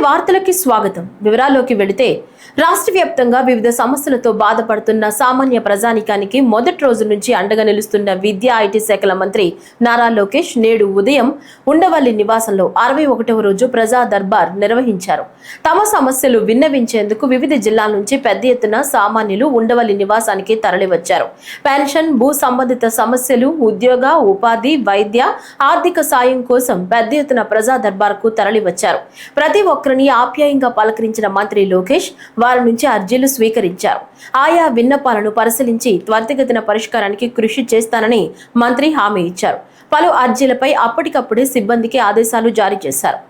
వార్తలకి స్వాగతం. వివరాల్లోకి వెళితే రాష్ట్ర వ్యాప్తంగా వివిధ సమస్యలతో బాధపడుతున్న సామాన్య ప్రజానికానికి మొదటి రోజు నుంచి అండగా నిలుస్తున్న విద్యా ఐటీ శాఖల మంత్రి నారా లోకేష్ నేడు ఉదయం ఉండవల్లి నివాసంలో అరవై ఒకటవ రోజు ప్రజా దర్బార్ నిర్వహించారు. తమ సమస్యలు విన్నవించేందుకు వివిధ జిల్లాల నుంచి పెద్ద ఎత్తున సామాన్యులు ఉండవల్లి నివాసానికి తరలివచ్చారు. పెన్షన్ భూ సంబంధిత సమస్యలు ఉద్యోగ ఉపాధి వైద్య ఆర్థిక సాయం కోసం పెద్ద ఎత్తున ప్రజా దర్బార్కు తరలివచ్చారు. ప్రతి ఒక్కరిని ఆప్యాయంగా పలకరించిన మంత్రి లోకేష్ వారి నుంచి అర్జీలు స్వీకరించారు. ఆయా విన్నపాలను పరిశీలించి త్వరితగతిన పరిష్కారానికి కృషి చేస్తానని మంత్రి హామీ ఇచ్చారు. పలు అర్జీలపై అప్పటికప్పుడే సిబ్బందికి ఆదేశాలు జారీ చేశారు.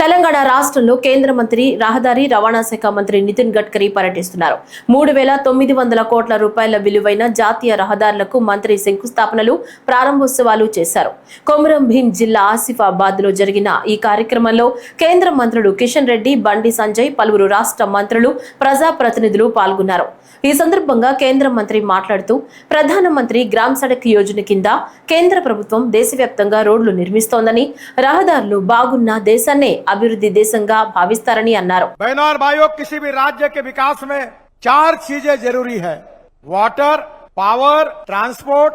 తెలంగాణ రాష్ట్రంలో కేంద్ర మంత్రి రహదారి రవాణా శాఖ మంత్రి నితిన్ గడ్కరీ పర్యటిస్తున్నారు. మూడు వేల తొమ్మిది వందల కోట్ల రూపాయల విలువైన జాతీయ రహదారులకు మంత్రి శంకుస్థాపనలు ప్రారంభోత్సవాలు చేశారు. కొమరం భీం జిల్లా ఆసిఫాబాద్లో జరిగిన ఈ కార్యక్రమంలో కేంద్ర మంత్రులు కిషన్ రెడ్డి బండి సంజయ్ పలువురు రాష్ట్ర మంత్రులు ప్రజాప్రతినిధులు పాల్గొన్నారు. ఈ సందర్భంగా కేంద్ర మంత్రి మాట్లాడుతూ ప్రధానమంత్రి గ్రామ్ సడక్ యోజన కింద కేంద్ర ప్రభుత్వం దేశవ్యాప్తంగా రోడ్లు నిర్మిస్తోందని రహదారులు బాగున్న దేశాన్నే అభివృద్ధి దేశంగా భావిస్తారని అన్నారు बहनों और भाइयों किसी भी राज्य के विकास में चार चीजें जरूरी है water power transport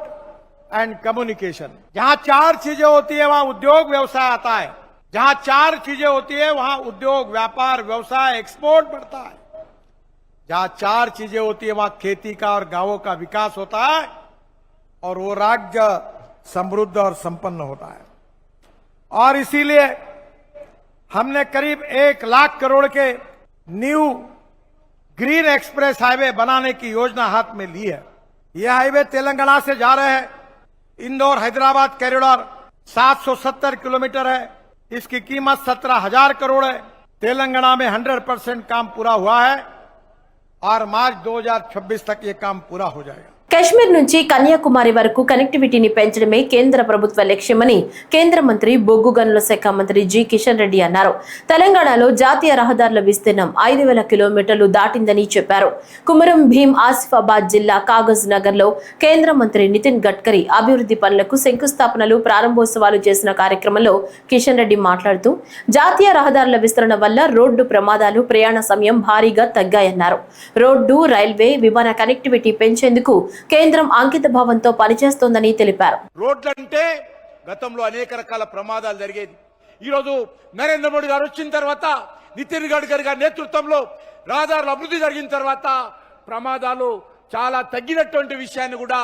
and communication जहाँ चार चीजें होती है वहाँ उद्योग व्यवसाय आता है जहाँ चार चीजें होती है वहाँ उद्योग व्यापार व्यवसाय एक्सपोर्ट बढ़ता है जहाँ चार चीजें होती है वहाँ खेती का और गांवों का विकास होता है और वो राज्य समृद्ध और संपन्न होता है और इसीलिए हमने करीब एक लाख करोड़ के न्यू ग्रीन एक्सप्रेस हाईवे बनाने की योजना हाथ में ली है। यह हाईवे तेलंगाना से जा रहे हैं। इंदौर, हैदराबाद कॉरिडोर 770 किलोमीटर है। इसकी कीमत सत्रह हज़ार करोड़ है। तेलंगाना में 100 परसेंट काम पूरा हुआ है और मार्च 2026 तक ये काम पूरा हो जाएगा। కశ్మీర్ నుంచి కన్యాకుమారి వరకు కనెక్టివిటీని పెంచడమే కేంద్ర ప్రభుత్వ లక్ష్యమని కేంద్ర మంత్రి బొగ్గు గనుల శాఖ మంత్రి జి. కిషన్ రెడ్డి అన్నారు. తెలంగాణలో జాతీయ రహదారుల విస్తీర్ణం ఐదు వేల కిలోమీటర్లు దాటిందని చెప్పారు. కుమరం భీం ఆసిఫాబాద్ జిల్లా కాగజ్ నగర్లో కేంద్ర మంత్రి నితిన్ గడ్కరీ అభివృద్ధి పనులకు శంకుస్థాపనలు ప్రారంభోత్సవాలు చేసిన కార్యక్రమంలో కిషన్ రెడ్డి మాట్లాడుతూ జాతీయ రహదారుల విస్తరణ వల్ల రోడ్డు ప్రమాదాలు ప్రయాణ సమయం భారీగా తగ్గాయన్నారు. రోడ్డు రైల్వే విమాన కనెక్టివిటీ పెంచేందుకు కేంద్రం అంకిత భావంతో పనిచేస్తోందని తెలిపారు. రోడ్లంటే గతంలో అనేక రకాల ప్రమాదాలు జరిగేది. ఈరోజు నరేంద్ర మోడీ గారు వచ్చిన తర్వాత నితిన్ గడ్కరీ గారి నేతృత్వంలో రహదారుల అభివృద్ధి జరిగిన తర్వాత ప్రమాదాలు చాలా తగ్గినటువంటి విషయాన్ని కూడా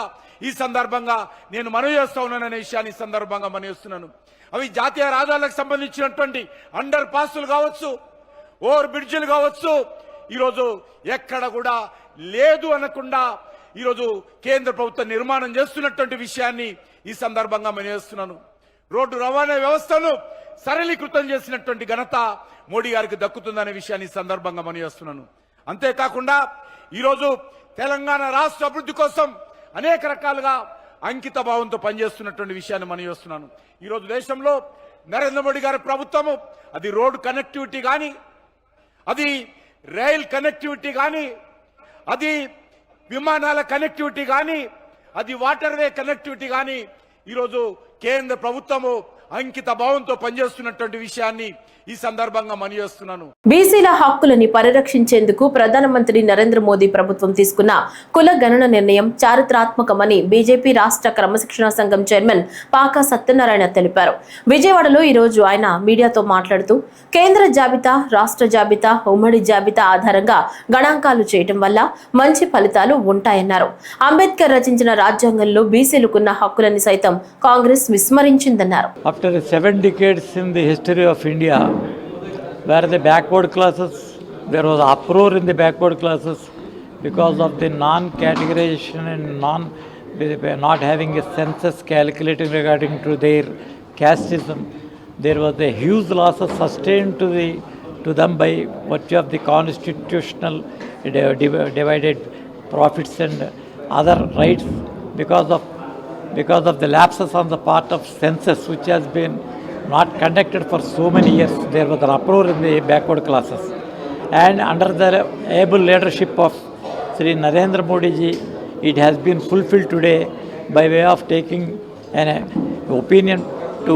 ఈ సందర్భంగా నేను మనవి చేస్తా ఉన్నాననే విషయాన్ని ఈ సందర్భంగా మనవి చేస్తున్నాను. అవి జాతీయ రహదారులకు సంబంధించినటువంటి అండర్ పాసులు కావచ్చు ఓవర్ బ్రిడ్జిలు కావచ్చు ఈరోజు ఎక్కడ కూడా లేదు అనకుండా ఈరోజు కేంద్ర ప్రభుత్వం నిర్మాణం చేస్తున్నటువంటి విషయాన్ని ఈ సందర్భంగా మనం చేస్తున్నాను రోడ్డు రవాణా వ్యవస్థను సరళీకృతం చేసినటువంటి ఘనత మోడీ గారికి దక్కుతుందనే విషయాన్ని ఈ సందర్భంగా మనం చేస్తున్నాను అంతేకాకుండా ఈరోజు తెలంగాణ రాష్ట్ర అభివృద్ధి కోసం అనేక రకాలుగా అంకిత భావంతో పనిచేస్తున్నటువంటి విషయాన్ని మనం చేస్తున్నాను ఈరోజు దేశంలో నరేంద్ర మోడీ గారి ప్రభుత్వము అది రోడ్డు కనెక్టివిటీ కానీ అది రైల్ కనెక్టివిటీ కానీ అది విమానాల కనెక్టివిటీ కానీ అది వాటర్ వే కనెక్టివిటీ కానీ ఈరోజు కేంద్ర ప్రభుత్వము అంకిత భావంతో పనిచేస్తున్నటువంటి విషయాన్ని ఈ సందర్భంగా మనయేస్తున్నాను బీసీల హక్కులని పరిరక్షించేందుకు ప్రధానమంత్రి నరేంద్ర మోదీ ప్రభుత్వం తీసుకున్న కుల గణన నిర్ణయం చారిత్రాత్మకమని బీజేపీ రాష్ట్ర క్రమశిక్షణ సంఘం చైర్మన్ పాకా సత్యనారాయణ తెలిపారు. విజయవాడలో ఈ రోజు ఆయన మీడియాతో మాట్లాడుతూ కేంద్ర జాబితా రాష్ట్ర జాబితా ఉమ్మడి జాబితా ఆధారంగా గణాంకాలు చేయటం వల్ల మంచి ఫలితాలు ఉంటాయన్నారు. అంబేద్కర్ రచించిన రాజ్యాంగంలో బీసీలకున్న హక్కులని సైతం కాంగ్రెస్ విస్మరించిందన్నారు. After seven decades in the history of India, where the backward classes, there was uproar in the backward classes because of the non-categorization and non, not having a census calculating regarding to their casteism. There was a huge losses sustained to the to them by virtue of the constitutional uh, div- divided profits and other rights because of because of the lapses on the part of census, which has been not conducted for so many years. There was an uproar in the backward classes. And under the able leadership of Sri Narendra Modi ji, it has been fulfilled today by way of taking an uh, opinion to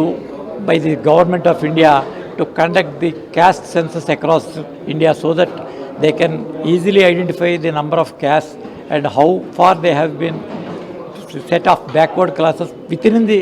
by the government of India to conduct the caste census across India so that they can easily identify the number of castes and how far they have been set of backward classes within the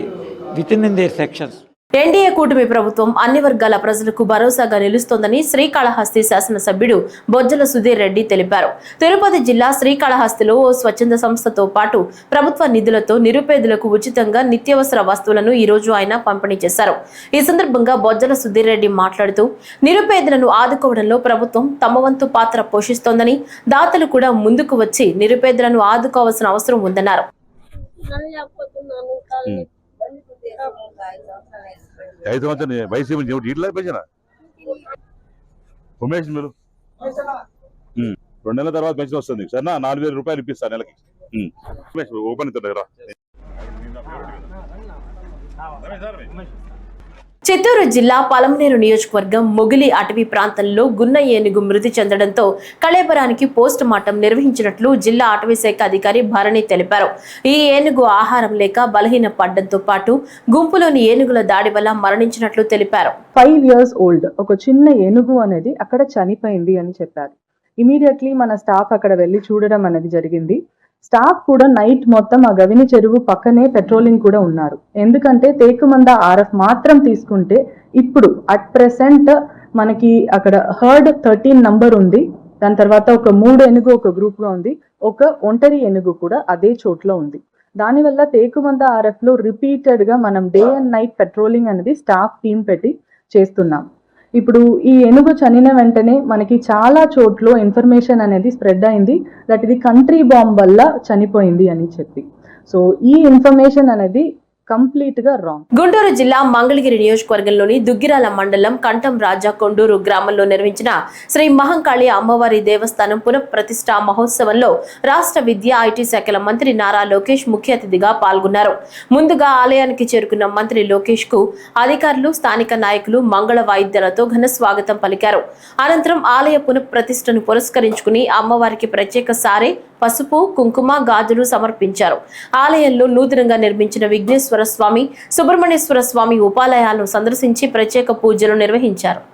within their sections. NDA కూటమి ప్రభుత్వం అన్ని వర్గాల ప్రజలకు భరోసాగా నిలుస్తోందని శ్రీకాళహస్తి శాసనసభ్యుడు బొజ్జల సుధీర్ రెడ్డి తెలిపారు. తిరుపతి జిల్లా శ్రీకాళహస్తిలో ఓ స్వచ్ఛంద సంస్థతో పాటు ప్రభుత్వ నిధులతో నిరుపేదలకు ఉచితంగా నిత్యావసర వస్తువులను ఈ రోజు ఆయన పంపిణీ చేశారు. ఈ సందర్భంగా బొజ్జల సుధీర్ రెడ్డి మాట్లాడుతూ నిరుపేదలను ఆదుకోవడంలో ప్రభుత్వం తమ వంతు పాత్ర పోషిస్తోందని దాతలు కూడా ముందుకు వచ్చి నిరుపేదలను ఆదుకోవాల్సిన అవసరం ఉందన్నారు. ఐదు సంవత్సరం వయసు ఇట్లా పెంచిన ఉమేష్ మీరు. రెండు నెలల తర్వాత పెన్షన్ వస్తుంది సరేనా నాలుగు వేల రూపాయలు ఇప్పిస్తాను నెలకి ఉమ్. ఉమేష్ ఓపెన్ ఇస్తాడు దగ్గర చిత్తూరు జిల్లా పలమనేరు నియోజకవర్గం మొగిలి అటవీ ప్రాంతంలో గున్న ఏనుగు మృతి చెందడంతో కళేబరానికి పోస్ట్ మార్టం నిర్వహించినట్లు జిల్లా అటవీ శాఖ అధికారి భరణి తెలిపారు. ఈ ఏనుగు ఆహారం లేక బలహీన పడ్డంతో పాటు గుంపులోని ఏనుగుల దాడి వల్ల మరణించినట్లు తెలిపారు. ఫైవ్ ఇయర్స్ ఓల్డ్ ఒక చిన్న ఏనుగు అనేది అక్కడ చనిపోయింది అని చెప్పారు. ఇమీడియట్లీ మన స్టాఫ్ అక్కడ వెళ్ళి చూడడం అనేది జరిగింది. స్టాఫ్ కూడా నైట్ మొత్తం ఆ గవిని చెరువు పక్కనే పెట్రోలింగ్ కూడా ఉన్నారు. ఎందుకంటే తేకుమంద ఆర్ఎఫ్ మాత్రం తీసుకుంటే ఇప్పుడు అట్ ప్రెసెంట్ మనకి అక్కడ హర్డ్ థర్టీన్ నంబర్ ఉంది. దాని తర్వాత ఒక మూడు ఏనుగు ఒక గ్రూప్గా ఉంది. ఒక ఒంటరి ఏనుగు కూడా అదే చోట్లో ఉంది. దానివల్ల తేకుమంద ఆర్ఎఫ్లో రిపీటెడ్గా మనం డే అండ్ నైట్ పెట్రోలింగ్ అనేది స్టాఫ్ టీం పెట్టి చేస్తున్నాం. ఇప్పుడు ఈ ఏనుగు చనిన వెంటనే మనకి చాలా చోట్ల ఇన్ఫర్మేషన్ అనేది స్ప్రెడ్ అయింది. దట్ ఇది కంట్రీ బాంబ్ వల్ల చనిపోయింది అని చెప్పి. సో ఈ ఇన్ఫర్మేషన్ అనేది కంప్లీట్గా రాంగ్ గుంటూరు జిల్లా మంగళగిరి నియోజకవర్గంలోని దుగ్గిరాల మండలం కంఠం రాజా కొండూరు గ్రామంలో నిర్మించిన శ్రీ మహంకాళి అమ్మవారి దేవస్థానం పునఃప్రతిష్ఠ మహోత్సవంలో రాష్ట్ర విద్యా ఐటీ శాఖల మంత్రి నారా లోకేష్ ముఖ్య అతిథిగా పాల్గొన్నారు. ముందుగా ఆలయానికి చేరుకున్న మంత్రి లోకేష్కు అధికారులు స్థానిక నాయకులు మంగళ వాయిద్యాలతో ఘన స్వాగతం పలికారు. అనంతరం ఆలయ పునఃప్రతిష్ఠను పురస్కరించుకుని అమ్మవారికి ప్రత్యేక సారే పసుపు కుంకుమ గాజులు సమర్పించారు. ఆలయంలో నూతనంగా నిర్మించిన విఘ్నేశ్వర స్వామి సుబ్రహ్మణ్యేశ్వర స్వామి ఉపాలయాలను సందర్శించి ప్రత్యేక పూజలు నిర్వహించారు.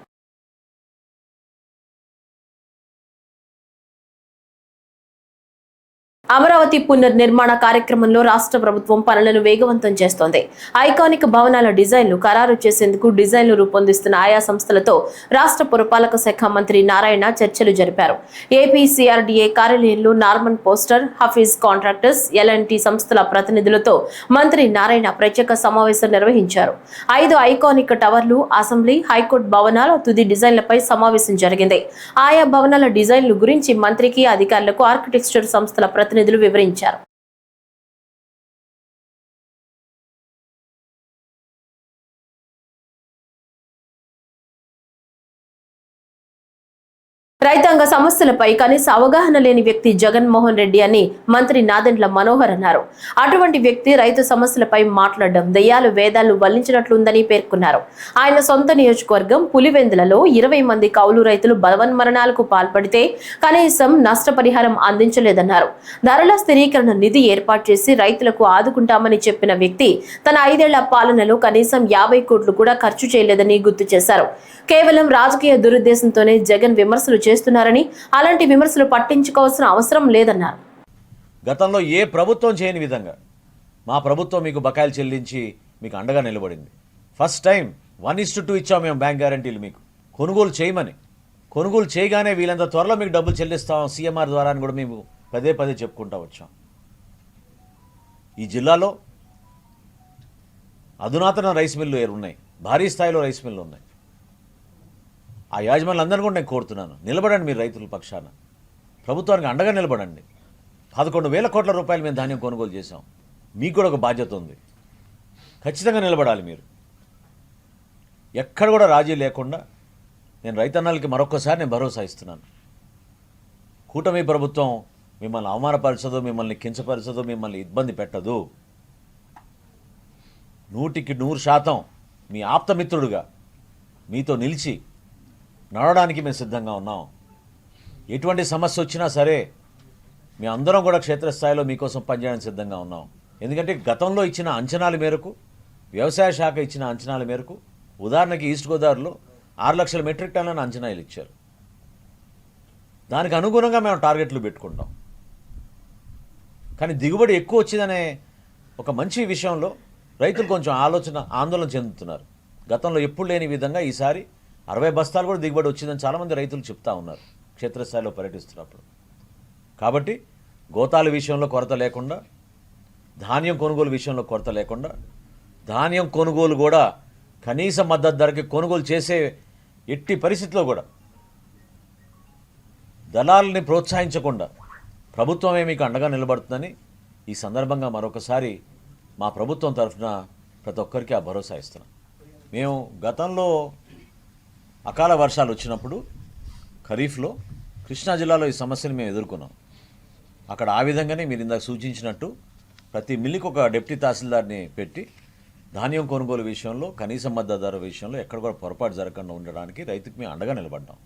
అమరావతి పునర్నిర్మాణ కార్యక్రమంలో రాష్ట్ర ప్రభుత్వం పనులను వేగవంతం చేస్తోంది. ఐకానిక్ భవనాల డిజైన్లు ఖరారు చేసేందుకు డిజైన్లు రూపొందిస్తున్న ఆయా సంస్థలతో రాష్ట్ర పురపాలక శాఖ మంత్రి నారాయణ చర్చలు జరిపారు. ఏపీసీఆర్డీఏ కార్యాలయంలో Norman Foster Hafeez contractors LNT సంస్థల ప్రతినిధులతో మంత్రి నారాయణ ప్రత్యేక సమావేశం నిర్వహించారు. ఐదు ఐకానిక్ టవర్లు అసెంబ్లీ హైకోర్టు భవనాల తుది డిజైన్లపై సమావేశం జరిగింది. ఆయా భవనాల డిజైన్లు గురించి మంత్రికి అధికారులకు ఆర్కిటెక్చర్ సంస్థల ప్రతినిధులు ప్రతినిధులు వివరించారు. రైతాంగ సమస్యలపై కనీస అవగాహన లేని వ్యక్తి జగన్మోహన్ రెడ్డి అని మంత్రి నాదెండ్ల మనోహర్ అన్నారు. అటువంటి వ్యక్తి రైతు సమస్యలపై మాట్లాడడం దయ్యాలు వేదాలు వల్లించినట్లుందని పేర్కొన్నారు. ఆయన సొంత నియోజకవర్గం పులివెందులలో ఇరవై మంది కౌలు రైతులు బలవన్మరణాలకు పాల్పడితే కనీసం నష్టపరిహారం అందించలేదన్నారు. ధరల స్థిరీకరణ నిధి ఏర్పాటు చేసి రైతులకు ఆదుకుంటామని చెప్పిన వ్యక్తి తన ఐదేళ్ళ పాలనలో కనీసం యాభై కోట్లు కూడా ఖర్చు చేయలేదని గుర్తు చేశారు. కేవలం రాజకీయ దురుద్దేశంతోనే జగన్ విమర్శలు చేస్తున్నారని అలాంటి విమర్శలు పట్టించుకోవాల్సిన అవసరం లేదన్నారు. గతంలో ఏ ప్రభుత్వం చేయని విధంగా మా ప్రభుత్వం మీకు బకాయిలు చెల్లించి మీకు అండగా నిలబడింది. First time one is to two ఇచ్చాం మేము బ్యాంక్ గ్యారంటీలు మీకు. కొనుగోలు చేయమని. కొనుగోలు చేయగానే వీళ్ళంత త్వరలో మీకు డబ్బులు చెల్లిస్తాం సీఎంఆర్ ద్వారా అని కూడా మేము పదే పదే చెప్పుకుంటూ వచ్చాం. ఈ జిల్లాలో అధునాతన రైస్ మిల్లు ఉన్నాయి. భారీ స్థాయిలో రైస్ మిల్లు ఉన్నాయి. ఆ యాజమాన్యులందరినీ కూడా నేను కోరుతున్నాను. నిలబడండి మీరు రైతుల పక్షాన. ప్రభుత్వానికి అండగా నిలబడండి. పదకొండు వేల కోట్ల రూపాయలు మేము ధాన్యం కొనుగోలు చేశాం. మీకు కూడా ఒక బాధ్యత ఉంది. ఖచ్చితంగా నిలబడాలి మీరు. ఎక్కడ కూడా రాజీ లేకుండా నేను రైతన్నలకి మరొకసారి నేను భరోసా ఇస్తున్నాను. కూటమి ప్రభుత్వం మిమ్మల్ని అవమానపరచదు మిమ్మల్ని కించపరచదు మిమ్మల్ని ఇబ్బంది పెట్టదు. నూటికి నూరు శాతం మీ ఆప్తమిత్రుడుగా మీతో నిలిచి నడవడానికి మేము సిద్ధంగా ఉన్నాం. ఎటువంటి సమస్య వచ్చినా సరే మీ అందరం కూడా క్షేత్రస్థాయిలో మీకోసం పనిచేయడానికి సిద్ధంగా ఉన్నాం. ఎందుకంటే గతంలో ఇచ్చిన అంచనాల మేరకు వ్యవసాయ శాఖ ఇచ్చిన అంచనాల మేరకు ఉదాహరణకి ఈస్ట్ గోదావరిలో ఆరు లక్షల మెట్రిక్ టన్నులను అంచనాలు ఇచ్చారు. దానికి అనుగుణంగా మేము టార్గెట్లు పెట్టుకుంటాం. కానీ దిగుబడి ఎక్కువ వచ్చిందనే ఒక మంచి విషయంలో రైతులు కొంచెం ఆలోచన ఆందోళన చెందుతున్నారు. గతంలో ఎప్పుడు లేని విధంగా ఈసారి అరవై బస్తాలు కూడా దిగుబడి వచ్చిందని చాలామంది రైతులు చెప్తా ఉన్నారు క్షేత్రస్థాయిలో పర్యటిస్తున్నప్పుడు. కాబట్టి గోతాల విషయంలో కొరత లేకుండా ధాన్యం కొనుగోలు విషయంలో కొరత లేకుండా ధాన్యం కొనుగోలు కూడా కనీస మద్దతు ధరకి కొనుగోలు చేసే ఎట్టి పరిస్థితిలో కూడా దళాలని ప్రోత్సహించకుండా ప్రభుత్వమే మీకు అండగా నిలబడుతుందని ఈ సందర్భంగా మరొకసారి మా ప్రభుత్వం తరఫున ప్రతి ఒక్కరికి ఆ భరోసా ఇస్తున్నాం. మేము గతంలో అకాల వర్షాలు వచ్చినప్పుడు ఖరీఫ్లో కృష్ణా జిల్లాలో ఈ సమస్యను మేము ఎదుర్కొన్నాం. అక్కడ ఆ విధంగానే మీరు ఇందాక సూచించినట్టు ప్రతి మిల్లుకి ఒక డిప్టీ తహసీల్దార్ని పెట్టి ధాన్యం కొనుగోలు విషయంలో కనీస మద్దతు ధర విషయంలో ఎక్కడ కూడా పొరపాటు జరగకుండా ఉండడానికి రైతుకు మేము అండగా నిలబడ్డాం.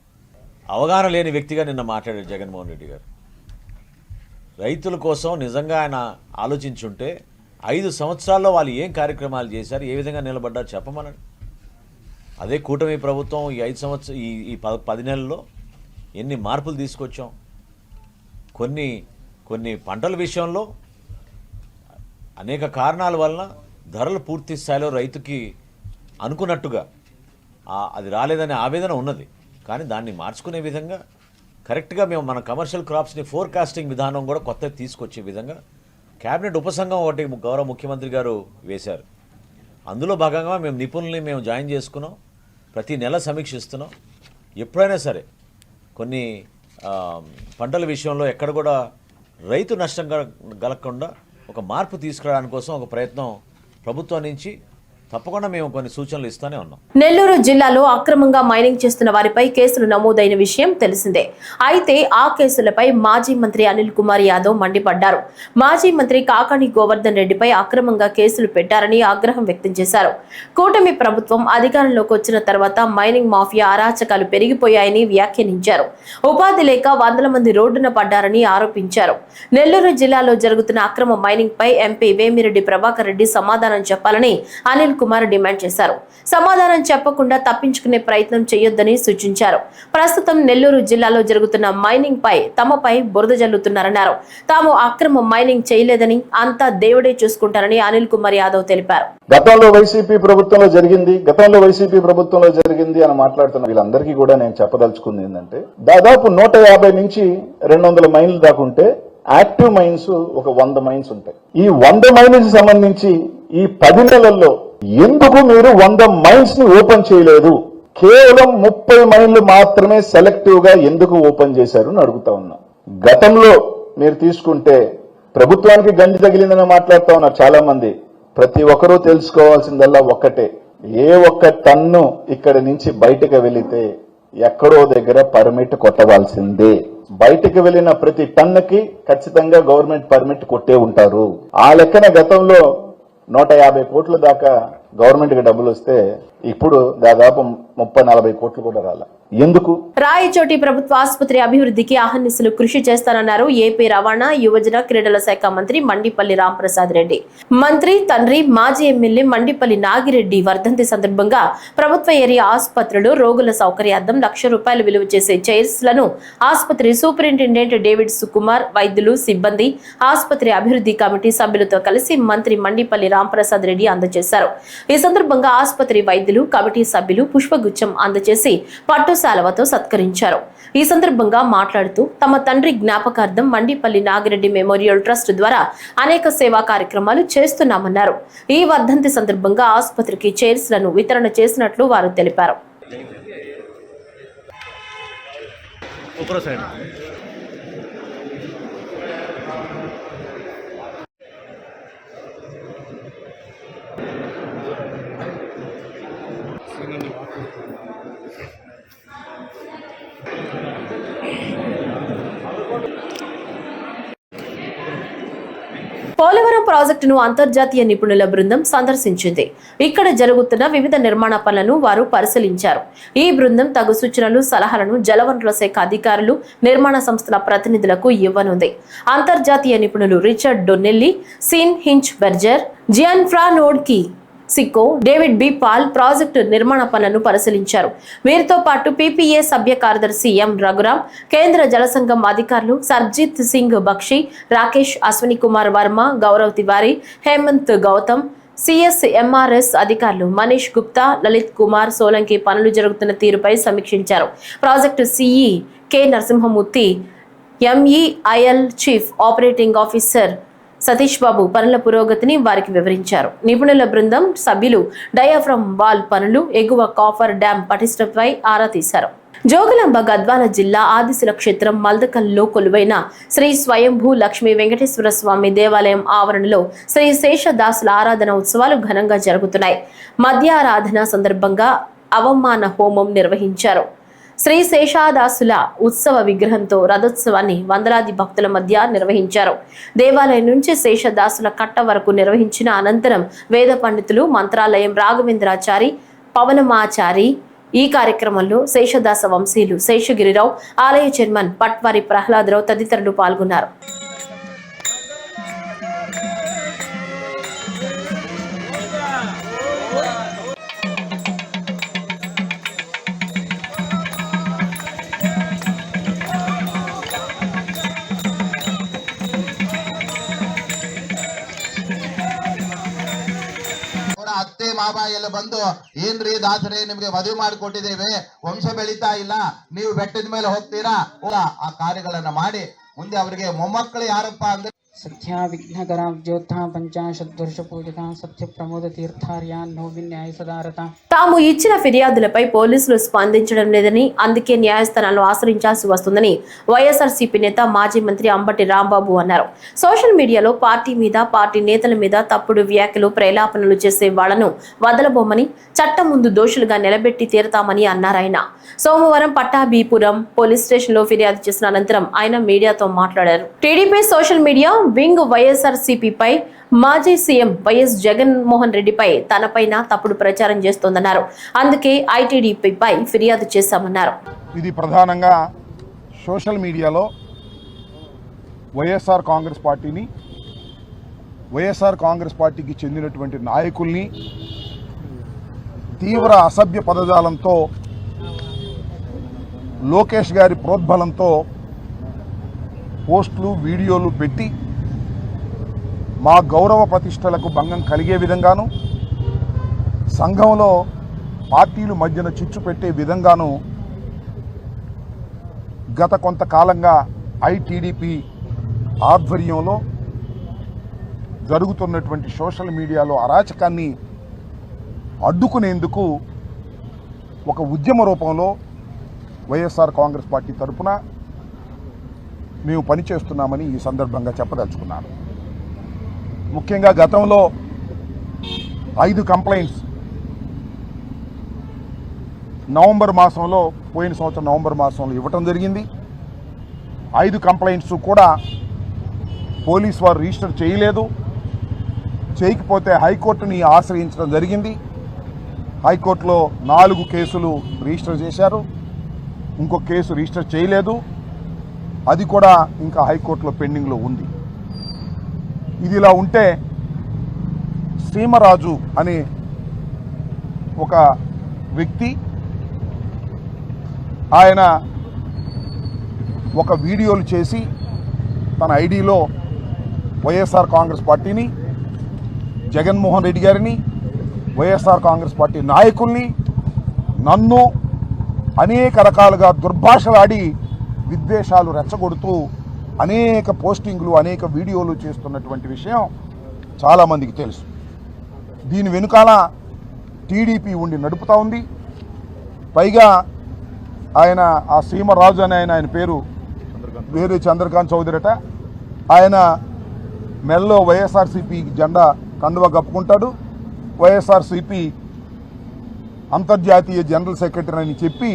అవగాహన లేని వ్యక్తిగా నిన్న మాట్లాడారు జగన్మోహన్ రెడ్డి గారు. రైతుల కోసం నిజంగా ఆయన ఆలోచించుంటే ఐదు సంవత్సరాల్లో వాళ్ళు ఏం కార్యక్రమాలు చేశారు ఏ విధంగా నిలబడ్డారు చెప్పమనండి. అదే కూటమి ప్రభుత్వం ఈ ఐదు సంవత్సరం ఈ ఈ ప పది నెలల్లో ఎన్ని మార్పులు తీసుకొచ్చాం? కొన్ని కొన్ని పంటల విషయంలో అనేక కారణాల వలన ధరలు పూర్తి స్థాయిలో రైతుకి అనుకున్నట్టుగా అది రాలేదనే ఆవేదన ఉన్నది. కానీ దాన్ని మార్చుకునే విధంగా కరెక్ట్గా మేము మన కమర్షియల్ క్రాప్స్ని ఫోర్కాస్టింగ్ విధానం కూడా కొత్త తీసుకొచ్చే విధంగా కేబినెట్ ఉపసంఘం ఒకటి గౌరవ ముఖ్యమంత్రి గారు వేశారు. అందులో భాగంగా మేము నిపుణుల్ని మేము జాయిన్ చేసుకున్నాం. ప్రతి నెల సమీక్షిస్తున్నాం. ఎప్పుడైనా సరే కొన్ని పంటల విషయంలో ఎక్కడ కూడా రైతు నష్టం కల- కలగకుండా ఒక మార్పు తీసుకురావడానికి కోసం ఒక ప్రయత్నం ప్రభుత్వం నుంచి తప్పకుండా మేము కొన్ని సూచనలు ఇస్తూనే ఉన్నాం. నెల్లూరు జిల్లాలో అక్రమంగా మైనింగ్ చేస్తున్న వారిపై కేసులు నమోదైన విషయం తెలిసిందే. అయితే ఆ కేసులపై మాజీ మంత్రి అనిల్ కుమార్ యాదవ్ మండిపడ్డారు. మాజీ మంత్రి కాకాణి గోవర్ధన్ రెడ్డిపై అక్రమంగా కేసులు పెట్టారని ఆగ్రహం వ్యక్తం చేశారు. కూటమి ప్రభుత్వం అధికారంలోకి వచ్చిన తర్వాత మైనింగ్ మాఫియా అరాచకాలు పెరిగిపోయాయని వ్యాఖ్యానించారు. ఉపాధి లేక వందల మంది రోడ్డున పడ్డారని ఆరోపించారు. నెల్లూరు జిల్లాలో జరుగుతున్న అక్రమ మైనింగ్ పై ఎంపీ వేమిరెడ్డి ప్రభాకర్ రెడ్డి సమాధానం చెప్పాలని అనిల్ కుమార్ డిమాండ్ చేశారు. సమాధానం చెప్పకుండా తప్పించుకునే ప్రయత్నం చేయొద్దని సూచించారు. ప్రస్తుతం నెల్లూరు జిల్లాలో జరుగుతున్న మైనింగ్ పై తమపై బురద జల్లుతున్నారన్నారు. తాము అక్రమ మైనింగ్ చేయలేదని అంతా దేవుడే చూసుకుంటారని అనిల్ కుమార్ యాదవ్ తెలిపారు. గతంలో వైసీపీ ప్రభుత్వంలో జరిగింది గతంలో వైసీపీ ప్రభుత్వంలో జరిగింది అని మాట్లాడుతున్న వీళ్ళందరికీ కూడా నేను చెప్పదలుచుకుంది ఏంటంటే దాదాపు నూట యాభై నుంచి రెండు వందల మైన్లు దాకా ఉంటే యాక్టివ్ మైన్స్ ఒక వంద మైన్స్ ఉంటాయి. ఈ వంద మైన్స్ సంబంధించి ఈ పది నెలల్లో ఎందుకు మీరు వంద మైన్స్ని ఓపెన్ చేయలేదు? కేవలం ముప్పై మైళ్ళు మాత్రమే సెలెక్టివ్గా ఎందుకు ఓపెన్ చేశారు అని అడుగుతా ఉన్నా. గతంలో మీరు తీసుకుంటే ప్రభుత్వానికి గండి తగిలిందని మాట్లాడుతా ఉన్నారు చాలా మంది ప్రతి ఒక్కరూ తెలుసుకోవాల్సిందల్లా ఒక్కటే. ఏ ఒక్క టన్ను ఇక్కడి నుంచి బయటకు వెళితే ఎక్కడో దగ్గర పర్మిట్ కొట్టవలసిందే. బయటకు వెళ్ళిన ప్రతి టన్నుకి ఖచ్చితంగా గవర్నమెంట్ పర్మిట్ కొట్టే ఉంటారు. ఆ లెక్కన గతంలో నూట యాభై కోట్ల దాకా గవర్నమెంట్ డబ్బులు వస్తే ఇప్పుడు దాదాపు ముప్పై నలభై కోట్లు కూడా రాల. ఎందుకు? రాయచోటి ప్రభుత్వ ఆసుపత్రి అభివృద్ధికి అహర్నిశలు కృషి చేస్తానన్నారు ఏపీ రవాణా యువజన క్రీడల శాఖ మంత్రి మండిపల్లి రాంప్రసాద్ రెడ్డి. మంత్రి తండ్రి మాజీ ఎమ్మెల్యే మండిపల్లి నాగిరెడ్డి వర్ధంతి సందర్భంగా ప్రభుత్వ ఏరియా ఆసుపత్రులు రోగుల సౌకర్యార్థం లక్ష రూపాయలు విలువ చేసే చైర్స్లను ఆసుపత్రి సూపరింటెండెంట్ డేవిడ్ సుకుమార్ వైద్యులు సిబ్బంది ఆసుపత్రి అభివృద్ధి కమిటీ సభ్యులతో కలిసి మంత్రి మండిపల్లి రాంప్రసాద్ రెడ్డి అందజేశారు. ఈ సందర్భంగా ఆసుపత్రి వైద్యులు కమిటీ సభ్యులు పుష్పగుచ్చం అందజేసి పట్టు శాలవతో సత్కరించారు. ఈ సందర్భంగా మాట్లాడుతూ తమ తండ్రి జ్ఞాపకార్థం మండిపల్లి నాగిరెడ్డి మెమోరియల్ ట్రస్ట్ ద్వారా అనేక సేవా కార్యక్రమాలు చేస్తున్నామన్నారు. ఈ వర్ధంతి సందర్భంగా ఆసుపత్రికి చైర్స్లను వితరణ చేసినట్లు వారు తెలిపారు పోలవరం ప్రాజెక్టును అంతర్జాతీయ నిపుణుల బృందం సందర్శించింది. ఇక్కడ జరుగుతున్న వివిధ నిర్మాణ పనులను వారు పరిశీలించారు. ఈ బృందం తగు సూచనలు సలహాలను జలవనరుల శాఖ అధికారులు నిర్మాణ సంస్థల ప్రతినిధులకు ఇవ్వనుంది. అంతర్జాతీయ నిపుణులు Richard Donnelly Sean Hinchberger Gian నోడ్కి Cicco David B. Paul project నిర్మాణ పనులను పరిశీలించారు. వీరితో పాటు పీపీఏ సభ్య కార్యదర్శి ఎం. రఘురాం కేంద్ర జలసంఘం అధికారులు సర్జిత్ సింగ్ బక్షి రాకేష్ అశ్విని కుమార్ వర్మ గౌరవ్ తివారీ హేమంత్ గౌతమ్ సిఎస్ ఎంఆర్ఎస్ అధికారులు మనీష్ గుప్తా లలిత్ కుమార్ సోలంకి పనులు జరుగుతున్న తీరుపై సమీక్షించారు. Project CE K. Narasimhamurthy MEIL chief operating officer Satish Babu పనుల పురోగతిని వారికి వివరించారు. నిపుణుల బృందం సభ్యులు డయాఫ్రమ్ వాల్ పనులు ఎగువ కాఫర్ డ్యాం పటిష్టపై ఆరా తీశారు. జోగులాంబ గద్వాల జిల్లా ఆదిశిల క్షేత్రం మల్దకల్లో కొలువైన శ్రీ స్వయంభూ లక్ష్మీ వెంకటేశ్వర స్వామి దేవాలయం ఆవరణలో శ్రీ శేషదాసుల ఆరాధన ఉత్సవాలు ఘనంగా జరుగుతున్నాయి. మధ్యారాధన సందర్భంగా అవమాన హోమం నిర్వహించారు. శ్రీ శేషాదాసుల ఉత్సవ విగ్రహంతో రథోత్సవాన్ని వందలాది భక్తుల మధ్య నిర్వహించారు. దేవాలయం నుంచి శేషదాసుల కట్ట వరకు నిర్వహించిన అనంతరం వేద పండితులు మంత్రాలయం రాఘవేంద్రాచారి పవనమాచారి ఈ కార్యక్రమంలో శేషదాస వంశీయులు శేషగిరిరావు ఆలయ చైర్మన్ పట్వారి ప్రహ్లాదరావు తదితరులు పాల్గొన్నారు. ಮಾವ ಎಲ್ಲ ಬಂದು ಏನ್ರಿ ದಾಸರೇ, ನಿಮ್ಗೆ ಮದುವೆ ಮಾಡಿಕೊಟ್ಟಿದ್ದೇವೆ. ವಂಶ ಬೆಳೀತಾ ಇಲ್ಲ. ನೀವು ಬೆಟ್ಟದ ಮೇಲೆ ಹೋಗ್ತೀರಾ? ಆ ಕಾರ್ಯಗಳನ್ನ ಮಾಡಿ. ಮುಂದೆ ಅವರಿಗೆ ಮೊಮ್ಮಕ್ಕಳು ಯಾರಪ್ಪ ಅಂದ್ರೆ सत्या विघ्नकरा ज्योत्था पञ्चाशद्वर्ष पूजिता सत्य प्रमोद तीर्थार्या नौविन न्याय सदारता తాము ఇచ్చిన ఫిర్యాదులపై పోలీసులు స్పందించడం లేదని అందుకే న్యాయస్థానాలను ఆశ్రయించాల్సి వస్తుందని వైఎస్ఆర్సీపీ నేత మాజీ మంత్రి అంబటి రాంబాబు అన్నారు సోషల్ మీడియాలో పార్టీ మీద పార్టీ నేతల మీద తప్పుడు వ్యాఖ్యలు ప్రేలాపనలు చేసే వాళ్లను వదలబోమని చట్టం ముందు దోషులుగా నిలబెట్టి తీరతామని అన్నారాయన సోమవారం పట్టాభిపురం పోలీస్ స్టేషన్ లో ఫిర్యాదు చేసిన అనంతరం ఆయన మీడియాతో మాట్లాడారు టీడీపీ సోషల్ మీడియా వింగ్ వైఎస్ఆర్సీపీపై మాజీ సీఎం వైఎస్ జగన్మోహన్ రెడ్డిపై తనపైన తప్పుడు ప్రచారం చేస్తోందన్నారు. అందుకే ఐటీడీపీపై ఫిర్యాదు చేశామన్నారు. ఇది ప్రధానంగా సోషల్ మీడియాలో వైఎస్ఆర్ కాంగ్రెస్ పార్టీని వైఎస్ఆర్ కాంగ్రెస్ పార్టీకి చెందినటువంటి నాయకుల్ని తీవ్ర అసభ్య పదజాలంతో లోకేష్ గారి ప్రోద్బలంతో పోస్టులు వీడియోలు పెట్టి మా గౌరవ ప్రతిష్టలకు భంగం కలిగే విధంగాను సంఘంలో పార్టీలు మధ్యన చిచ్చు పెట్టే విధంగాను గత కొంతకాలంగా ఐటీడీపీ ఆధ్వర్యంలో జరుగుతున్నటువంటి సోషల్ మీడియాలో అరాచకాన్ని అడ్డుకునేందుకు ఒక ఉద్యమ రూపంలో వైఎస్ఆర్ కాంగ్రెస్ పార్టీ తరఫున మేము పనిచేస్తున్నామని ఈ సందర్భంగా చెప్పదలుచుకున్నాను. ముఖ్యంగా గతంలో ఐదు కంప్లైంట్స్. నవంబర్ మాసంలో పోయిన సంవత్సరం నవంబర్ మాసంలో ఇవ్వటం జరిగింది. ఐదు కంప్లైంట్స్ కూడా పోలీస్ వారు రిజిస్టర్ చేయలేదు. చేయకపోతే హైకోర్టుని ఆశ్రయించడం జరిగింది. హైకోర్టులో నాలుగు కేసులు రిజిస్టర్ చేశారు. ఇంకో కేసు రిజిస్టర్ చేయలేదు. అది కూడా ఇంకా హైకోర్టులో పెండింగ్లో ఉంది. ఇది ఇలా ఉంటే శ్రీమరాజు అనే ఒక వ్యక్తి ఆయన ఒక వీడియోలు చేసి తన ఐడిలో వైఎస్ఆర్ కాంగ్రెస్ పార్టీని జగన్మోహన్ రెడ్డి గారిని వైఎస్ఆర్ కాంగ్రెస్ పార్టీ నాయకుల్ని నన్ను అనేక రకాలుగా దుర్భాషలాడి విద్వేషాలు రెచ్చగొడుతూ అనేక పోస్టింగ్లు అనేక వీడియోలు చేస్తున్నటువంటి విషయం చాలామందికి తెలుసు. దీని వెనుకాల టీడీపీ ఉండి నడుపుతూ ఉంది. పైగా ఆయన ఆ సీమరాజు అనే ఆయన ఆయన పేరు వేరే చంద్రకాంత్ చౌదరిట ఆయన మెల్లో వైఎస్ఆర్సీపీ జెండా కండువా కప్పుకుంటాడు. వైఎస్ఆర్సీపీ అంతర్జాతీయ జనరల్ సెక్రటరీ అని చెప్పి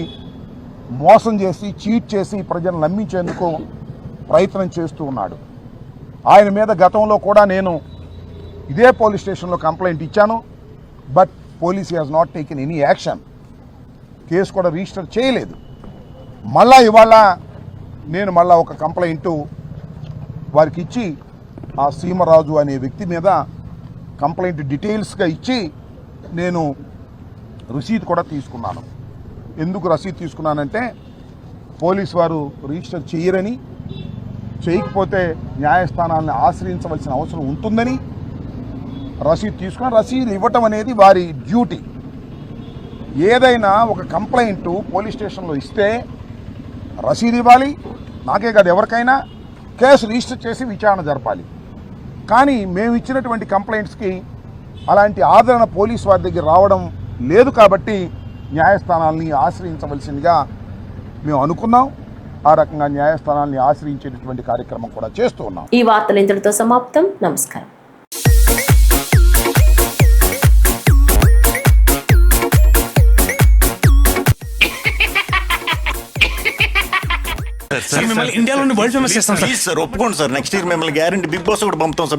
మోసం చేసి చీట్ చేసి ప్రజలను నమ్మించేందుకు ప్రయత్నం చేస్తూ ఉన్నాడు. ఆయన మీద గతంలో కూడా నేను ఇదే పోలీస్ స్టేషన్లో కంప్లైంట్ ఇచ్చాను. But police has not taken any action case కూడా రిజిస్టర్ చేయలేదు. మళ్ళా ఇవాళ నేను మళ్ళా ఒక కంప్లైంట్ వారికి ఇచ్చి ఆ సీమరాజు అనే వ్యక్తి మీద కంప్లైంట్ డీటెయిల్స్గా ఇచ్చి నేను రసీదు కూడా తీసుకున్నాను. ఎందుకు రసీదు తీసుకున్నానంటే పోలీస్ వారు రిజిస్టర్ చేయరని చేయకపోతే న్యాయస్థానాలను ఆశ్రయించవలసిన అవసరం ఉంటుందని రసీదు తీసుకుని రసీదు ఇవ్వటం అనేది వారి డ్యూటీ. ఏదైనా ఒక కంప్లైంట్ పోలీస్ స్టేషన్లో ఇస్తే రసీదు ఇవ్వాలి. నాకే కాదు ఎవరికైనా కేసు రిజిస్టర్ చేసి విచారణ జరపాలి. కానీ మేము ఇచ్చినటువంటి కంప్లైంట్స్కి అలాంటి ఆదరణ పోలీస్ వారి దగ్గర రావడం లేదు కాబట్టి న్యాయస్థానాల్ని ఆశ్రయించవలసిందిగా మేము అనుకున్నాం. ఆ రకంగా న్యాయస్థానాల్ని ఆశ్రయించేటటువంటి కార్యక్రమం కూడా చేస్తూ ఉన్నాం. ఈ వార్తలు ఇంతటితో సమాప్తం. నమస్కారం. సార్ మిమ్మల్ని ఇండియాలోని వరల్డ్ ఫేమస్ చేస్తాం సార్. ఒప్పుకోండి సార్. నెక్స్ట్ ఇయర్ మిమ్మల్ని గ్యారంటీ బిగ్ బాస్ కూడా పంపుతాం సార్.